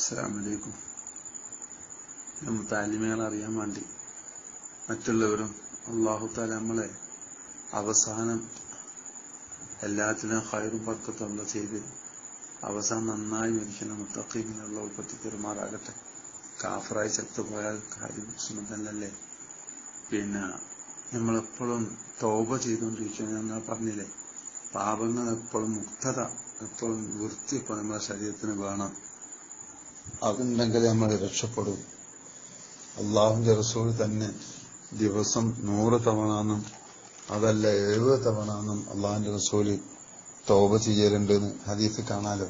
അസ്സലാമലൈക്കും നമ്മൾ താലിമകൾ അറിയാൻ വേണ്ടി മറ്റുള്ളവരും അള്ളാഹു താല നമ്മളെ അവസാനം എല്ലാത്തിനും ഹൈറും പർക്കത്തുള്ള ചെയ്ത് അവസാനം നന്നായി മരിക്കുന്ന മുത്തഖീമിനുള്ള ഉൽപ്പത്തി പെരുമാറാകട്ടെ. കാഫറായി ചത്തുപോയാൽ കാര്യം സുമതല്ലേ പിന്നെ നമ്മളെപ്പോഴും തോപ ചെയ്തുകൊണ്ടിരിക്കുകയാണ്. ഞാൻ പറഞ്ഞില്ലേ? പാപങ്ങൾ എപ്പോഴും മുക്തത എപ്പോഴും വൃത്തി ഇപ്പോൾ നമ്മുടെ ശരീരത്തിന് വേണം. അതുണ്ടെങ്കിൽ നമ്മൾ രക്ഷപ്പെടും. അള്ളാഹുന്റെ റസൂൾ തന്നെ ദിവസം നൂറ് തവണ എന്നും അതല്ല എഴുപത് തവണ എന്നും അള്ളാഹുന്റെ റസൂൽ തോപ ചെയ്യലുണ്ടെന്ന് ഹദീസ് കാണാലോ?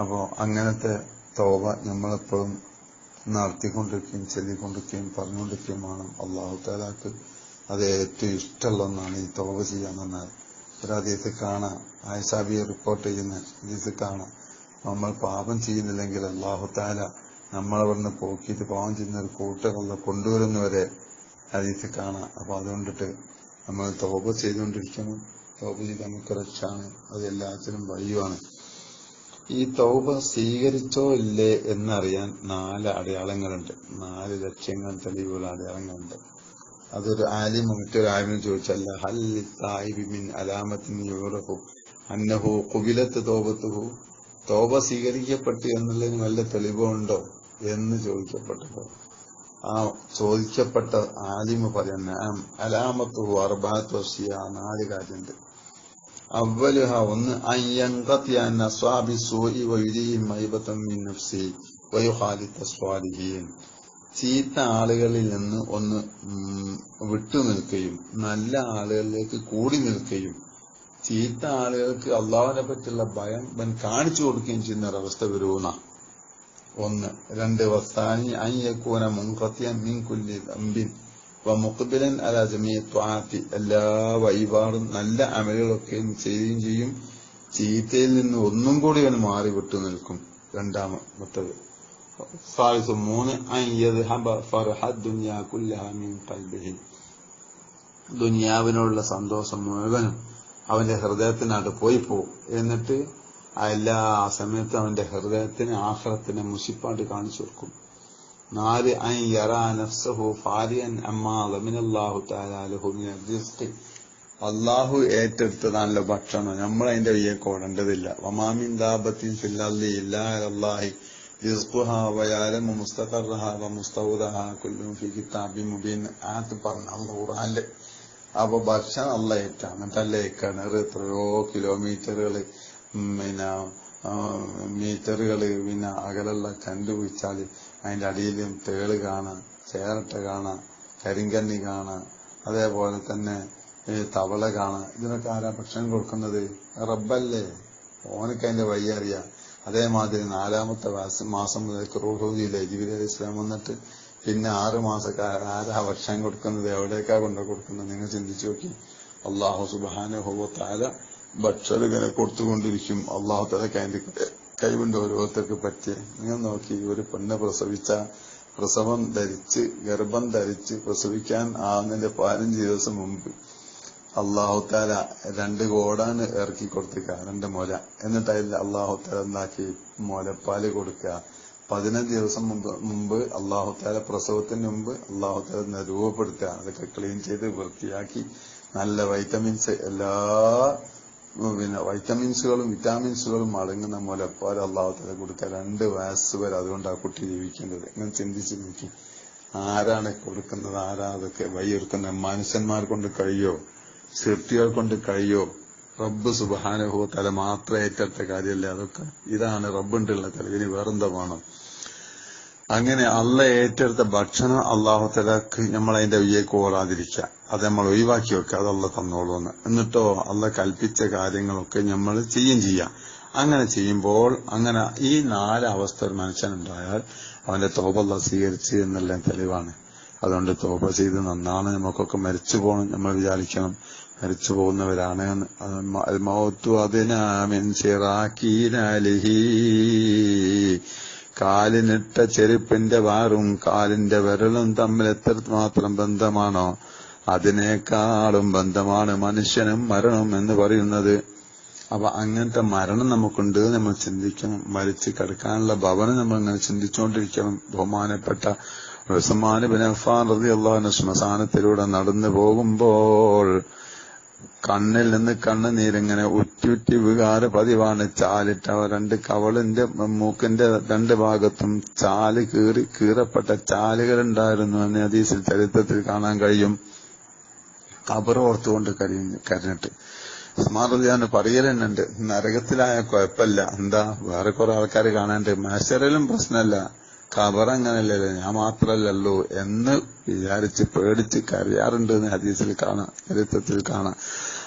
അപ്പോ അങ്ങനത്തെ തോപ നമ്മളെപ്പോഴും നടത്തിക്കൊണ്ടിരിക്കുകയും ചൊല്ലിക്കൊണ്ടിരിക്കുകയും പറഞ്ഞുകൊണ്ടിരിക്കുകയും വേണം. അള്ളാഹു താലാക്ക് അത് ഏറ്റവും ഇഷ്ടമുള്ള ഒന്നാണ് ഈ തോപ ചെയ്യാൻ ഒരു ഹദീസ് കാണാം. ആയിഷാബിയെ റിപ്പോർട്ട് ചെയ്യുന്ന ഹദീസ് കാണാം. നമ്മൾ പാപം ചെയ്യുന്നില്ലെങ്കിൽ അള്ളാഹു താല നമ്മളവിടുന്ന് പോക്കിയിട്ട് പാവം ചെയ്യുന്ന ഒരു കൂട്ടറുള്ള കൊണ്ടുവരുന്നവരെ ഹദീസ് കാണാം. അപ്പൊ അതുകൊണ്ടിട്ട് നമ്മൾ തോപ ചെയ്തുകൊണ്ടിരിക്കണം. തോപ ചെയ്ത് നമുക്ക് രക്ഷാണ് അത് എല്ലാത്തിനും വഴിയുമാണ്. ഈ തൗബ സ്വീകരിച്ചോ ഇല്ലേ എന്നറിയാൻ നാല് അടയാളങ്ങളുണ്ട്. നാല് ലക്ഷ്യങ്ങൾ തെളിവുള്ള അടയാളങ്ങളുണ്ട്. അതൊരു ആലിം മറ്റൊരു ആലിമിന് ചോദിച്ചല്ല ഹൽ സാഹിബി മിൻ അലാമത്തിന് യൂറഹു അന്നഹു കുബിലത്ത് തോപത്തുഹു തോപ സ്വീകരിക്കപ്പെട്ടു എന്നുള്ളതിന് വല്ല തെളിവുണ്ടോ എന്ന് ചോദിക്കപ്പെട്ടപ്പോ ആ ചോദിക്കപ്പെട്ട ആലിമ പറയുന്ന അലാമത്തു അർബാത്ത് വർഷിയ നാല് കാര്യമുണ്ട് അവലുഹ ഒന്ന് അയ്യങ്കത്തിയാൻ ചീത്ത ആളുകളിൽ നിന്ന് ഒന്ന് വിട്ടു നിൽക്കുകയും നല്ല ആളുകളിലേക്ക് കൂടി നിൽക്കുകയും ചീത്ത ആളുകൾക്ക് അള്ളാഹുവിനെ പറ്റിയുള്ള ഭയം വൻ കാണിച്ചു കൊടുക്കുകയും ചെയ്യുന്ന ഒരവസ്ഥ വരുന്ന ഒന്ന്. രണ്ട് വസ്താനി അയ്യക്കൂന മുൻകത്തിയ മീൻ കുല്ലി അമ്പിൻ മുഖബിലൻ അല ജമിയത്വാത്തി എല്ലാ വഴിപാടും നല്ല അമലുകളൊക്കെ ചെയ്യുകയും ചെയ്യും. ചീത്തയിൽ നിന്ന് ഒന്നും കൂടി അവൻ മാറി വിട്ടു നിൽക്കും രണ്ടാമത്തത് ദുനിയാവിനോടുള്ള സന്തോഷം മുഴുവനും അവന്റെ ഹൃദയത്തിനകത്ത് പോയി പോകും എന്നിട്ട് എല്ലാ സമയത്തും അവന്റെ ഹൃദയത്തിന് ആഹ്റത്തിന് മുഷിപ്പാട്ട് കാണിച്ചു കൊടുക്കും. നാല് അൻ യറാ നഫ്സഹു ഫാരിയൻ അമ്മാ ലമിനല്ലാഹു തആലാഹു മിൻ റിസ്ഖി അള്ളാഹു ഏറ്റെടുത്തതാണല്ലോ ഭക്ഷണം. നമ്മൾ അതിന്റെ വയ്യേക്ക് കോടേണ്ടതില്ല വമാമിൻ ദാബത്തിൻ ഫില്ലി ഇല്ലാഹി മുസ്തഖറഹ വമുസ്തൗദഹ കുല്ലും ഫി കിതാബി മുബീൻ. ആത്ത് പറഞ്ഞ ഖുർആനിൽ അപ്പൊ ഭക്ഷണം നല്ല ഏറ്റാണ് എന്നിട്ടല്ലേ കിണർ എത്രയോ കിലോമീറ്ററുകൾ പിന്നെ മീറ്ററുകൾ പിന്നെ അകലുള്ള കണ്ടുപിടിച്ചാൽ അതിന്റെ അടിയിലും തേൾ കാണാം ചേരട്ട കാണാം കരിങ്കണ്ണി കാണാം അതേപോലെ തന്നെ തവള കാണാം. ഇതിനൊക്കെ ആരാ ഭക്ഷണം കൊടുക്കുന്നത്? റബ്ബല്ലേ. ഓനക്ക് അതിന്റെ വഴി അറിയാം. അതേമാതിരി നാലാമത്തെ മാസം മുതൽ റൂഹൂദിയിലെ ജിബിലി ഇസ്ലാം വന്നിട്ട് പിന്നെ ആറ് മാസക്കാർ ആരാ ഭക്ഷണം കൊടുക്കുന്നത് എവിടേക്കാ കൊണ്ടു കൊടുക്കുന്നത്? നിങ്ങൾ ചിന്തിച്ചു നോക്കി. അള്ളാഹു സുബാന ഭക്ഷണം ഇങ്ങനെ കൊടുത്തുകൊണ്ടിരിക്കും. അള്ളാഹു തലക്ക് അതിന്റെ കൈകൊണ്ട് ഓരോരുത്തർക്ക് പറ്റിയ. നിങ്ങൾ നോക്കി ഒരു പെണ്ണ് പ്രസവിച്ച പ്രസവം ധരിച്ച് ഗർഭം ധരിച്ച് പ്രസവിക്കാൻ ആകുന്നതിന്റെ പതിനഞ്ച് ദിവസം മുമ്പ് അള്ളാഹുത്താല രണ്ട് കോടാണ് ഇറക്കി കൊടുത്തുക രണ്ട് മുല. എന്നിട്ട് അതിൽ അള്ളാഹുത്താല എന്താക്കി? മുലപ്പാൽ കൊടുക്കുക. പതിനഞ്ച് ദിവസം മുമ്പ് മുമ്പ് അള്ളാഹുത്താല പ്രസവത്തിന് മുമ്പ് അള്ളാഹുത്താല രൂപപ്പെടുത്തുക അതൊക്കെ ക്ലീൻ ചെയ്ത് വൃത്തിയാക്കി നല്ല വൈറ്റമിൻസ് എല്ലാ പിന്നെ വൈറ്റമിൻസുകളും വിറ്റാമിൻസുകളും അടങ്ങുന്ന മുലപ്പാൽ അള്ളാഹുത്താല കൊടുക്കുക രണ്ട് വയസ്സ് വരെ അതുകൊണ്ട് ആ കുട്ടി ജീവിക്കേണ്ടത്. ഇങ്ങനെ ചിന്തിച്ച് നോക്കി. ആരാണ് കൊടുക്കുന്നത്? ആരാ അതൊക്കെ വഴിയൊരുക്കുന്നത്? മനുഷ്യന്മാർ കൊണ്ട് കഴിയോ? സൃഷ്ടികൾ കൊണ്ട് കഴിയോ? റബ്ബ് സുബാനുഭവ മാത്രം ഏറ്റെടുത്ത കാര്യമല്ലേ അതൊക്കെ? ഇതാണ് റബ്ബുണ്ടുള്ള തല ഇനി വേറെന്താ വേണം? അങ്ങനെ അല്ല ഏറ്റെടുത്ത ഭക്ഷണം അള്ളാഹു തലക്ക് നമ്മൾ അതിന്റെ വിജയക്ക് ഓടാതിരിക്കുക അത് നമ്മൾ ഒഴിവാക്കി വെക്കുക. അത് അല്ല തന്നോളൂന്ന് എന്നിട്ടോ അല്ല കൽപ്പിച്ച കാര്യങ്ങളൊക്കെ നമ്മൾ ചെയ്യും ചെയ്യാം. അങ്ങനെ ചെയ്യുമ്പോൾ അങ്ങനെ ഈ നാല് ഒരു മനുഷ്യനുണ്ടായാൽ അവന്റെ തോപല്ല സ്വീകരിച്ച് എന്നെല്ലാം തെളിവാണ്. അതുകൊണ്ട് തോപ ചെയ്ത് നന്നാണ്. നമുക്കൊക്കെ മരിച്ചു പോകണം. നമ്മൾ വിചാരിക്കണം മരിച്ചു പോകുന്നവരാണ് മൗത്തു അതിനാമിൻ ചിറാക്കീനലിഹി. കാലിനിട്ട ചെരുപ്പിന്റെ വാറും കാലിന്റെ വിരലും തമ്മിൽ എത്ര മാത്രം ബന്ധമാണോ അതിനേക്കാളും ബന്ധമാണ് മനുഷ്യനും മരണവും എന്ന് പറയുന്നത്. അപ്പൊ അങ്ങനത്തെ മരണം നമുക്കുണ്ട് നമ്മൾ ചിന്തിക്കണം. മരിച്ചു കിടക്കാനുള്ള ഭവനം നമ്മൾ ഇങ്ങനെ ചിന്തിച്ചുകൊണ്ടിരിക്കണം. ബഹുമാനപ്പെട്ട ഉസ്മാൻ ബിൻ റതി റളിയല്ലാഹു ശ്മശാനത്തിലൂടെ നടന്നു പോകുമ്പോൾ കണ്ണിൽ നിന്ന് കണ്ണുനീരിങ്ങനെ ഉറ്റുറ്റി വികാര പതിവാണ് ചാലിട്ട. രണ്ട് കവളിന്റെ മൂക്കിന്റെ രണ്ട് ഭാഗത്തും ചാൽ കീറി കീറപ്പെട്ട ചാലുകൾ ഉണ്ടായിരുന്നു എന്ന് ഹദീസിൽ ചരിത്രത്തിൽ കാണാൻ കഴിയും. കബറോർത്തുകൊണ്ട് കരഞ്ഞ് കരഞ്ഞിട്ട്. സ്മാർദിയാൻ പറയലുണ്ട് നരകത്തിലായ കുഴപ്പമില്ല. എന്താ വേറെ കുറെ ആൾക്കാർ കാണാണ്ട് മാസ്റ്ററിലും പ്രശ്നമല്ല. ഖബർ അങ്ങനല്ലല്ലോ ഞാൻ മാത്രല്ലല്ലോ എന്ന് വിചാരിച്ച് പേടിച്ച് കരയാറുണ്ട് എന്ന് ഹദീസിൽ കാണാം ചരിത്രത്തിൽ കാണാം.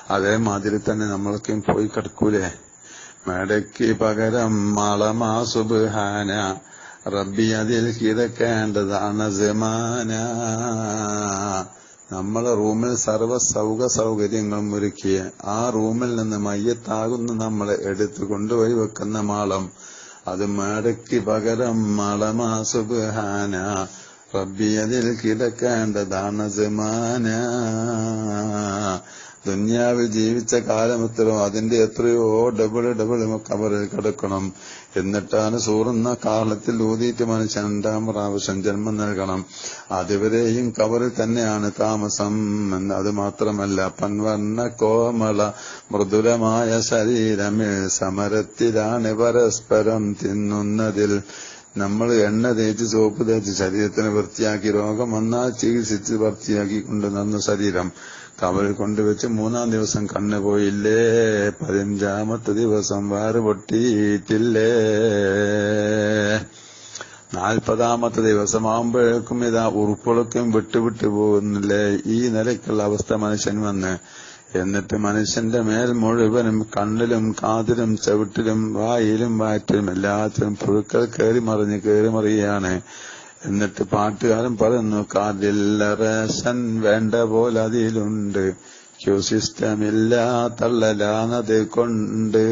അതേമാതിരി തന്നെ നമ്മളൊക്കെയും പോയി കിടക്കൂലേ? മേടയ്ക്ക് പകരം മളമാ സുബാന റബ്ബി അതിൽ കിടക്കേണ്ടതാണ് സമാന. നമ്മളെ റൂമിൽ സർവ സൗക സൗകര്യങ്ങളും ഒരുക്കിയ ആ റൂമിൽ നിന്ന് മയ്യത്താകുന്ന നമ്മളെ എടുത്തു കൊണ്ടുപോയി വെക്കുന്ന മാളം അത് മേടയ്ക്ക് പകരം മളമാ സുബാന റബ്ബി അതിൽ കിടക്കേണ്ടതാണ് സമാന ദുന്യാവിൽ ജീവിച്ച കാലം എത്രയോ അതിന്റെ എത്രയോ ഡബിൾ ഡബിൾ കബറിൽ കിടക്കണം. എന്നിട്ടാണ് സൂറുന്ന കാലത്തിൽ ഊതിയിട്ട് മനുഷ്യൻ രണ്ടാം പ്രാവശ്യം ജന്മം നൽകണം. അതുവരെയും കബറിൽ തന്നെയാണ് താമസം എന്ന് അത് മാത്രമല്ല പൻവർണ കോമള മൃദുലമായ ശരീരമിൽ സമരത്തിലാണ് പരസ്പരം തിന്നുന്നതിൽ. നമ്മൾ എണ്ണ തേച്ച് സോപ്പ് തേച്ച് ശരീരത്തിന് വൃത്തിയാക്കി രോഗം വന്നാൽ ചികിത്സിച്ച് വൃത്തിയാക്കി കൊണ്ട് കൊണ്ടുവന്ന ശരീരം. കവൽ കൊണ്ടുവച്ച് മൂന്നാം ദിവസം കണ്ണു പോയില്ലേ? പതിനഞ്ചാമത്തെ ദിവസം വാറ് പൊട്ടിയിട്ടില്ലേ? നാൽപ്പതാമത്തെ ദിവസമാകുമ്പോഴേക്കും ഇതാ ഉറുപ്പുകളൊക്കെയും വിട്ടുവിട്ടു പോകുന്നില്ലേ? ഈ നിലയ്ക്കുള്ള അവസ്ഥ മനുഷ്യൻ വന്ന് എന്നിട്ട് മനുഷ്യന്റെ മേൽ മുഴുവനും കണ്ണിലും കാതിലും ചവിട്ടിലും വായിലും വയറ്റിലും എല്ലാത്തിലും പുഴുക്കൾ കയറി മറിഞ്ഞ് കയറി മറിയാണ് എന്നിട്ട് പാട്ടുകാരൻ പറയുന്നു കാതില്ലറേഷൻ വേണ്ട പോലെ അതിലുണ്ട്. ക്യൂ സിസ്റ്റമില്ല തള്ളലാണത് കൊണ്ട്.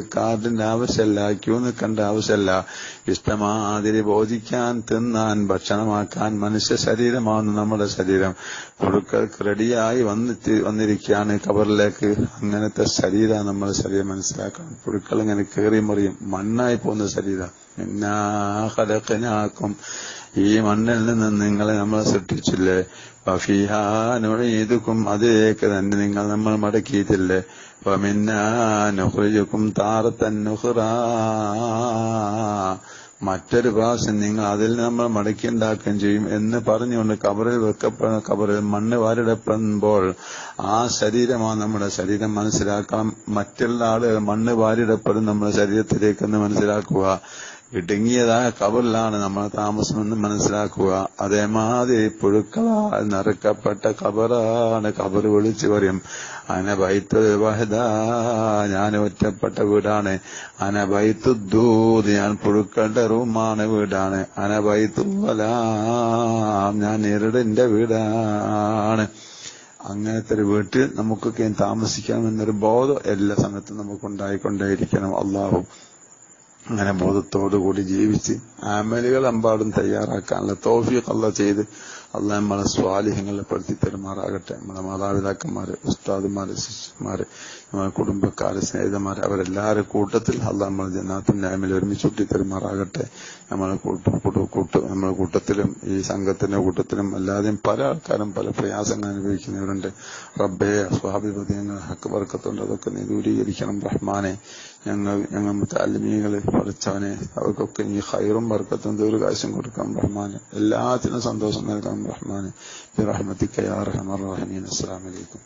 കാർഡിന്റെ ആവശ്യമല്ല ക്യൂ നിൽക്കേണ്ട ആവശ്യമല്ല ഇഷ്ടമാതിരി ബോധിക്കാൻ തിന്നാൻ ഭക്ഷണമാക്കാൻ മനുഷ്യ ശരീരമാണ് നമ്മുടെ ശരീരം. പുഴുക്കൾക്ക് റെഡിയായി വന്നിട്ട് വന്നിരിക്കുകയാണ് കബറിലേക്ക്. അങ്ങനത്തെ ശരീരം നമ്മുടെ ശരീരം മനസ്സിലാക്കണം. പുഴുക്കൾ ഇങ്ങനെ കയറി മറിയും മണ്ണായി പോകുന്ന ശരീരം. എന്നാക്കും ഈ മണ്ണിൽ നിന്ന് നിങ്ങളെ നമ്മൾ സൃഷ്ടിച്ചില്ലേ? വഫീഹാനുഴീതുക്കും അതിലേക്ക് തന്നെ നിങ്ങൾ നമ്മൾ മടക്കിയിട്ടില്ലേ? വമിന്നാനുഹൃജുക്കും താറത്തൻ മറ്റൊരു പ്രാവശ്യം നിങ്ങൾ അതിൽ നമ്മൾ മടക്കിയുണ്ടാക്കുകയും ചെയ്യും എന്ന് പറഞ്ഞുകൊണ്ട് കബറിൽ വെക്കപ്പെടുന്ന കബറിൽ മണ്ണ് വാരിടപ്പെടുമ്പോൾ ആ ശരീരമാണ് നമ്മുടെ ശരീരം മനസ്സിലാക്കണം. മറ്റുള്ള ആളുകൾ മണ്ണ് വാരിടപ്പെടും നമ്മുടെ ശരീരത്തിലേക്കെന്ന് മനസ്സിലാക്കുക. ഇടുങ്ങിയതായ കബറിലാണ് നമ്മൾ താമസമെന്ന് മനസ്സിലാക്കുക. അതേമാതിരി പുഴുക്കളാൽ നിറക്കപ്പെട്ട കബറാണ് കബർ വിളിച്ചു പറയും. അനബൈത്തു വഹദ ഞാൻ ഒറ്റപ്പെട്ട വീടാണ്. അനബൈത്തു ദൂത് ഞാൻ പുഴുക്കളുടെ റൂമാണ് വീടാണ്. അനബൈത്തു വലാം ഞാൻ ഇരുടിന്റെ വീടാണ്. അങ്ങനത്തെ ഒരു വീട്ടിൽ നമുക്കൊക്കെ താമസിക്കാമെന്നൊരു ബോധം എല്ലാ സമയത്തും നമുക്കുണ്ടായിക്കൊണ്ടേയിരിക്കണം. അള്ളാഹു അങ്ങനെ ബോധത്തോടുകൂടി ജീവിച്ച് ആമലുകൾ അമ്പാടും തയ്യാറാക്കാനുള്ള തോഫിയൊക്കെ ചെയ്ത് അല്ല നമ്മളെ സ്വാലിഹ്യങ്ങളെ പെടുത്തി തരുമാറാകട്ടെ നമ്മളെ മാതാപിതാക്കന്മാര് ഉസ്താദുമാര് ശിഷ്യന്മാര് നമ്മളെ കുടുംബക്കാര് സ്നേഹിതന്മാര് അവരെല്ലാവരും കൂട്ടത്തിൽ അള്ളാഹ് നമ്മൾ ജനാത്തിൽ ന്യായമിൽ ഒരുമിച്ച് കൂട്ടി തരുമാറാകട്ടെ നമ്മളെ കൂട്ട നമ്മളെ കൂട്ടത്തിലും ഈ സംഘത്തിന്റെ കൂട്ടത്തിലും അല്ലാതെയും പല ആൾക്കാരും പല പ്രയാസങ്ങൾ അനുഭവിക്കുന്നവരുണ്ട്. റബ്ബെ സ്വാഭിപതിയങ്ങൾ ഹക്ക് വർക്കത്തുണ്ട്. അതൊക്കെ നീ ദൂരീകരിക്കണം റഹ്മാനെ ഞങ്ങൾ ഞങ്ങൾ മുത്താലിമീകളെ പഠിച്ചവനെ അവർക്കൊക്കെ ഈ ഹൈറും വർക്കത്തും ദീർഘാശം കൊടുക്കാം റഹ്മാനെ എല്ലാത്തിനും സന്തോഷം الرحمن برحمتك يا أرحم الراحمين. السلام عليكم.